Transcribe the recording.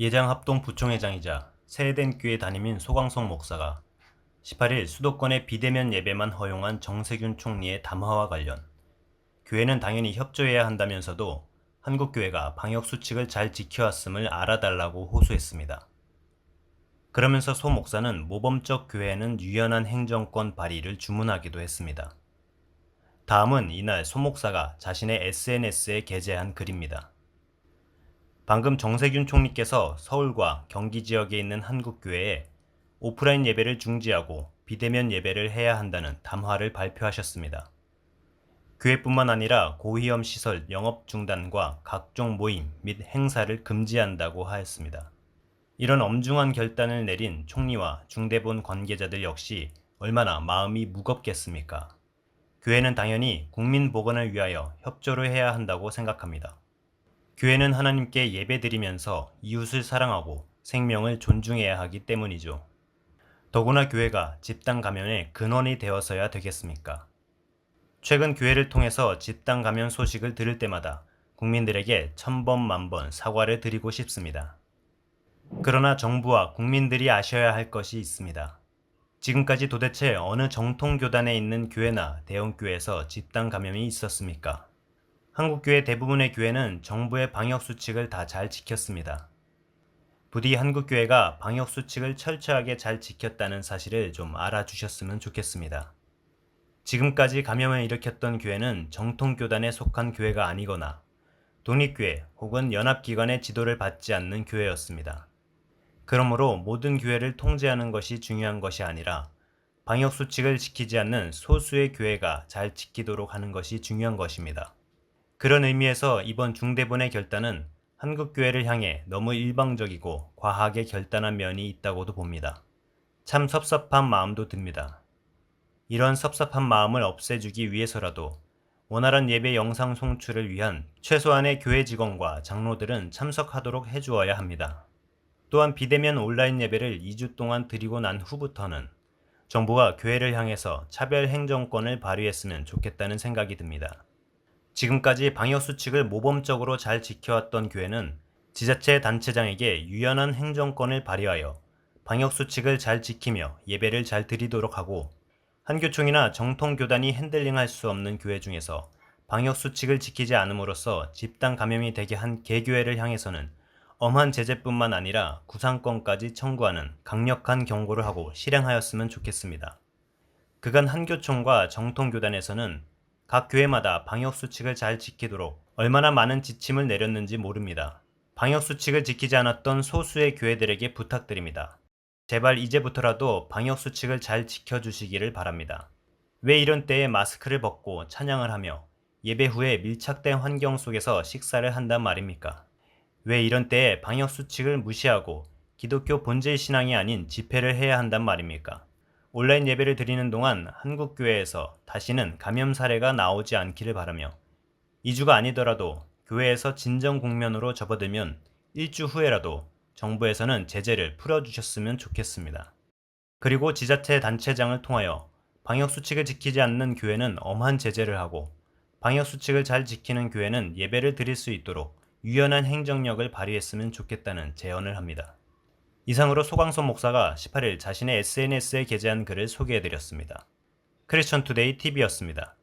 예장합동 부총회장이자 세례된 교회 담임인 소광석 목사가 18일 수도권의 비대면 예배만 허용한 정세균 총리의 담화와 관련 교회는 당연히 협조해야 한다면서도 한국교회가 방역수칙을 잘 지켜왔음을 알아달라고 호소했습니다. 그러면서 소 목사는 모범적 교회는 유연한 행정권 발의를 주문하기도 했습니다. 다음은 이날 소 목사가 자신의 SNS에 게재한 글입니다. 방금 정세균 총리께서 서울과 경기 지역에 있는 한국교회에 오프라인 예배를 중지하고 비대면 예배를 해야 한다는 담화를 발표하셨습니다. 교회뿐만 아니라 고위험 시설 영업 중단과 각종 모임 및 행사를 금지한다고 하였습니다. 이런 엄중한 결단을 내린 총리와 중대본 관계자들 역시 얼마나 마음이 무겁겠습니까? 교회는 당연히 국민 보건을 위하여 협조를 해야 한다고 생각합니다. 교회는 하나님께 예배드리면서 이웃을 사랑하고 생명을 존중해야 하기 때문이죠. 더구나 교회가 집단 감염의 근원이 되어서야 되겠습니까? 최근 교회를 통해서 집단 감염 소식을 들을 때마다 국민들에게 천번 만번 사과를 드리고 싶습니다. 그러나 정부와 국민들이 아셔야 할 것이 있습니다. 지금까지 도대체 어느 정통 교단에 있는 교회나 대형교회에서 집단 감염이 있었습니까? 한국교회 대부분의 교회는 정부의 방역수칙을 다 잘 지켰습니다. 부디 한국교회가 방역수칙을 철저하게 잘 지켰다는 사실을 좀 알아주셨으면 좋겠습니다. 지금까지 감염을 일으켰던 교회는 정통교단에 속한 교회가 아니거나 독립교회 혹은 연합기관의 지도를 받지 않는 교회였습니다. 그러므로 모든 교회를 통제하는 것이 중요한 것이 아니라 방역수칙을 지키지 않는 소수의 교회가 잘 지키도록 하는 것이 중요한 것입니다. 그런 의미에서 이번 중대본의 결단은 한국교회를 향해 너무 일방적이고 과하게 결단한 면이 있다고도 봅니다. 참 섭섭한 마음도 듭니다. 이런 섭섭한 마음을 없애주기 위해서라도 원활한 예배 영상 송출을 위한 최소한의 교회 직원과 장로들은 참석하도록 해주어야 합니다. 또한 비대면 온라인 예배를 2주 동안 드리고 난 후부터는 정부가 교회를 향해서 차별 행정권을 발휘했으면 좋겠다는 생각이 듭니다. 지금까지 방역수칙을 모범적으로 잘 지켜왔던 교회는 지자체 단체장에게 유연한 행정권을 발휘하여 방역수칙을 잘 지키며 예배를 잘 드리도록 하고 한교총이나 정통교단이 핸들링할 수 없는 교회 중에서 방역수칙을 지키지 않음으로써 집단 감염이 되게 한 개교회를 향해서는 엄한 제재뿐만 아니라 구상권까지 청구하는 강력한 경고를 하고 실행하였으면 좋겠습니다. 그간 한교총과 정통교단에서는 각 교회마다 방역수칙을 잘 지키도록 얼마나 많은 지침을 내렸는지 모릅니다. 방역수칙을 지키지 않았던 소수의 교회들에게 부탁드립니다. 제발 이제부터라도 방역수칙을 잘 지켜주시기를 바랍니다. 왜 이런 때에 마스크를 벗고 찬양을 하며 예배 후에 밀착된 환경 속에서 식사를 한단 말입니까? 왜 이런 때에 방역수칙을 무시하고 기독교 본질 신앙이 아닌 집회를 해야 한단 말입니까? 온라인 예배를 드리는 동안 한국 교회에서 다시는 감염 사례가 나오지 않기를 바라며 2주가 아니더라도 교회에서 진정 국면으로 접어들면 1주 후에라도 정부에서는 제재를 풀어주셨으면 좋겠습니다. 그리고 지자체 단체장을 통하여 방역수칙을 지키지 않는 교회는 엄한 제재를 하고 방역수칙을 잘 지키는 교회는 예배를 드릴 수 있도록 유연한 행정력을 발휘했으면 좋겠다는 제언을 합니다. 이상으로 소광선 목사가 18일 자신의 SNS에 게재한 글을 소개해드렸습니다. 크리스천 투데이 TV였습니다.